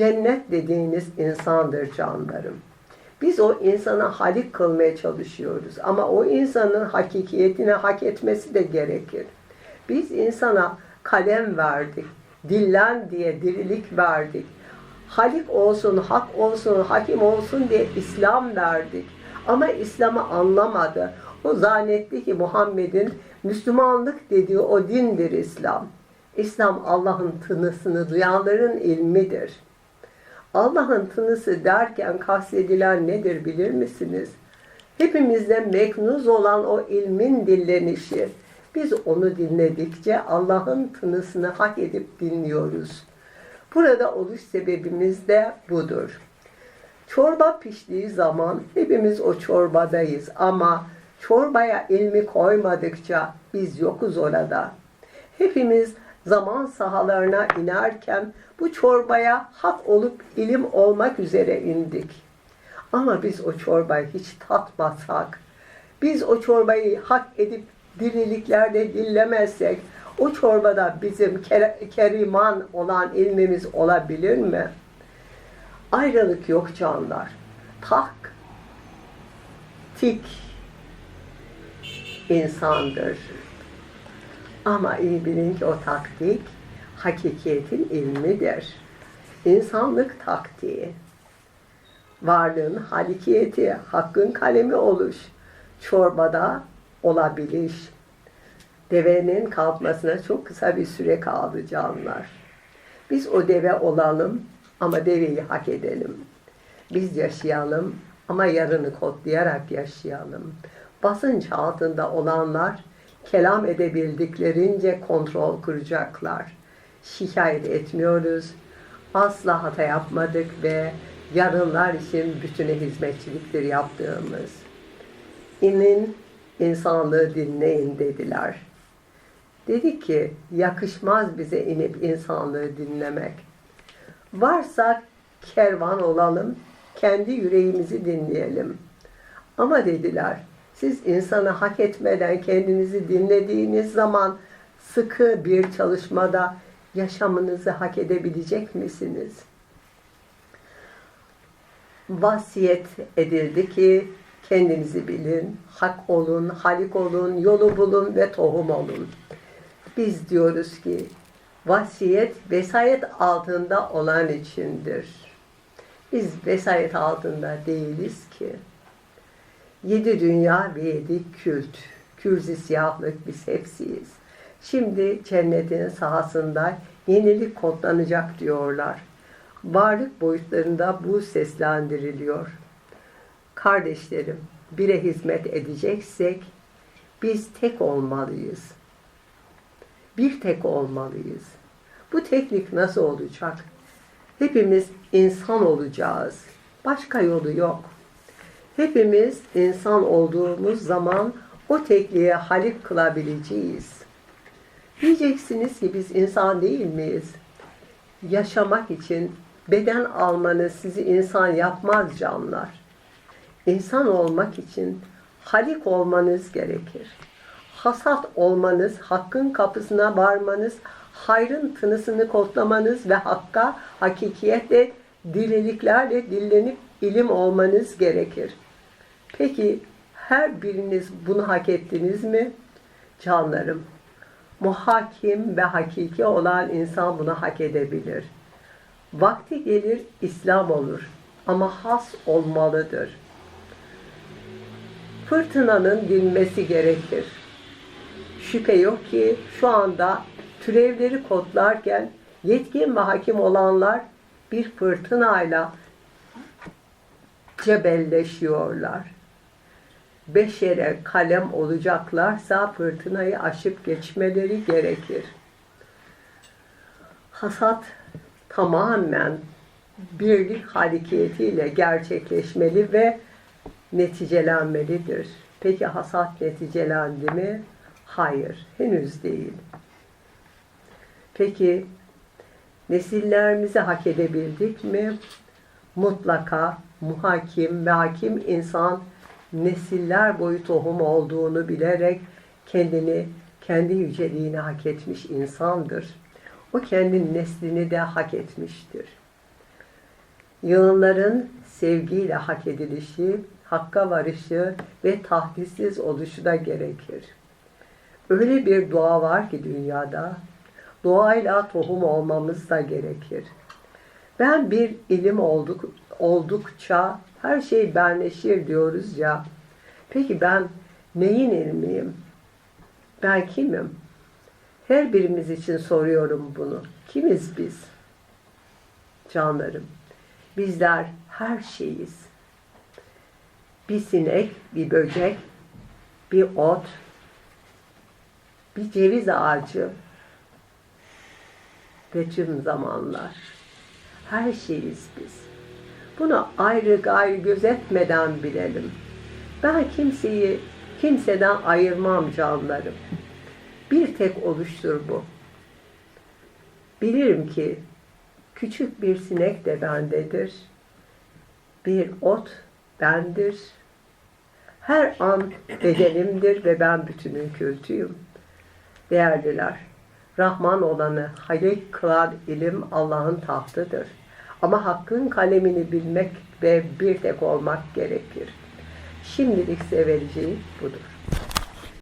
cennet dediğiniz insandır canlarım. Biz o insana halik kılmaya çalışıyoruz ama o insanın hakikiyetini hak etmesi de gerekir. Biz insana kalem verdik, dillen diye dirilik verdik. Halik olsun, hak olsun, hakim olsun diye İslam verdik. Ama İslam'ı anlamadı. O zannetti ki Muhammed'in Müslümanlık dediği o dindir İslam. İslam Allah'ın tınısını duyanların ilmidir. Allah'ın tınısı derken kastedilen nedir bilir misiniz? Hepimizde meknuz olan o ilmin dillenişi. Biz onu dinledikçe Allah'ın tınısını hak edip dinliyoruz. Burada oluş sebebimiz de budur. Çorba piştiği zaman hepimiz o çorbadayız ama çorbaya ilmi koymadıkça biz yokuz orada. Hepimiz zaman sahalarına inerken bu çorbaya hak olup ilim olmak üzere indik. Ama biz o çorbayı hiç tatmasak, biz o çorbayı hak edip diriliklerde dillemezsek, o çorbada bizim keriman olan ilmimiz olabilir mi? Ayrılık yok canlar. Tak, tik insandır. Ama iyi bilin ki o taktik hakikiyetin ilmidir. İnsanlık taktiği. Varlığın halikiyeti, hakkın kalemi oluş, çorbada olabiliş. Devenin kalkmasına çok kısa bir süre kaldı canlar. Biz o deve olalım ama deveyi hak edelim. Biz yaşayalım ama yarını kodlayarak yaşayalım. Basınç altında olanlar kelam edebildiklerince kontrol kuracaklar. Şikayet etmiyoruz. Asla hata yapmadık ve yarınlar için bütüne hizmetçiliktir yaptığımız. İnin insanlığı dinleyin dediler. Dedi ki yakışmaz bize inip insanlığı dinlemek. Varsa kervan olalım, kendi yüreğimizi dinleyelim. Ama dediler, siz insanı hak etmeden kendinizi dinlediğiniz zaman sıkı bir çalışmada yaşamınızı hak edebilecek misiniz? Vasiyet edildi ki kendinizi bilin, hak olun, halik olun, yolu bulun ve tohum olun. Biz diyoruz ki vasiyet vesayet altında olan içindir. Biz vesayet altında değiliz ki. Yedi dünya ve yedi kült. Kürzi siyahlık biz hepsiyiz. Şimdi cennetin sahasında yenilik kodlanacak diyorlar. Varlık boyutlarında bu seslendiriliyor. Kardeşlerim, bire hizmet edeceksek biz tek olmalıyız. Bir tek olmalıyız. Bu teknik nasıl olacak? Hepimiz insan olacağız. Başka yolu yok. Hepimiz insan olduğumuz zaman o tekliğe halik kılabileceğiz. Diyeceksiniz ki biz insan değil miyiz? Yaşamak için beden almanız sizi insan yapmaz canlar. İnsan olmak için halik olmanız gerekir. Hasat olmanız, hakkın kapısına varmanız, hayrın tınısını kodlamanız ve hakka, hakikiyetle, diriliklerle dillenip ilim olmanız gerekir. Peki her biriniz bunu hak ettiniz mi? Canlarım, muhakim ve hakiki olan insan bunu hak edebilir. Vakti gelir İslam olur ama has olmalıdır. Fırtınanın dinmesi gerekir. Şüphe yok ki şu anda türevleri kodlarken yetkin ve hakim olanlar bir fırtınayla cebelleşiyorlar. Beşere kalem olacaklarsa fırtınayı aşıp geçmeleri gerekir. Hasat tamamen birlik hareketiyle gerçekleşmeli ve neticelenmelidir. Peki hasat neticelendi mi? Hayır, henüz değil. Peki nesillerimizi hak edebildik mi? Mutlaka muhakim ve hakim insan nesiller boyu tohum olduğunu bilerek kendini, kendi yüceliğini hak etmiş insandır. O kendi neslini de hak etmiştir. Yığınların sevgiyle hak edilişi, hakka varışı ve tahdisiz oluşu da gerekir. Öyle bir dua var ki dünyada, doğayla tohum olmamız da gerekir. Ben bir ilim olduk, oldukça her şey benleşir diyoruz ya. Peki ben neyin ilmiyim? Ben kimim? Her birimiz için soruyorum bunu. Kimiz biz? Canlarım. Bizler her şeyiz. Bir sinek, bir böcek, bir ot, bir ceviz ağacı ve tüm zamanlar. Her şeyiz biz. Bunu ayrı gayrı gözetmeden bilelim. Ben kimseyi kimseden ayırmam canlarım. Bir tek oluştur bu. Bilirim ki küçük bir sinek de bendedir. Bir ot bendir. Her an bedenimdir ve ben bütünün kültüyüm. Değerliler, Rahman olanı halik kılan ilim Allah'ın tahtıdır. Ama hakkın kalemini bilmek ve bir tek olmak gerekir. Şimdilik size vereceğim budur.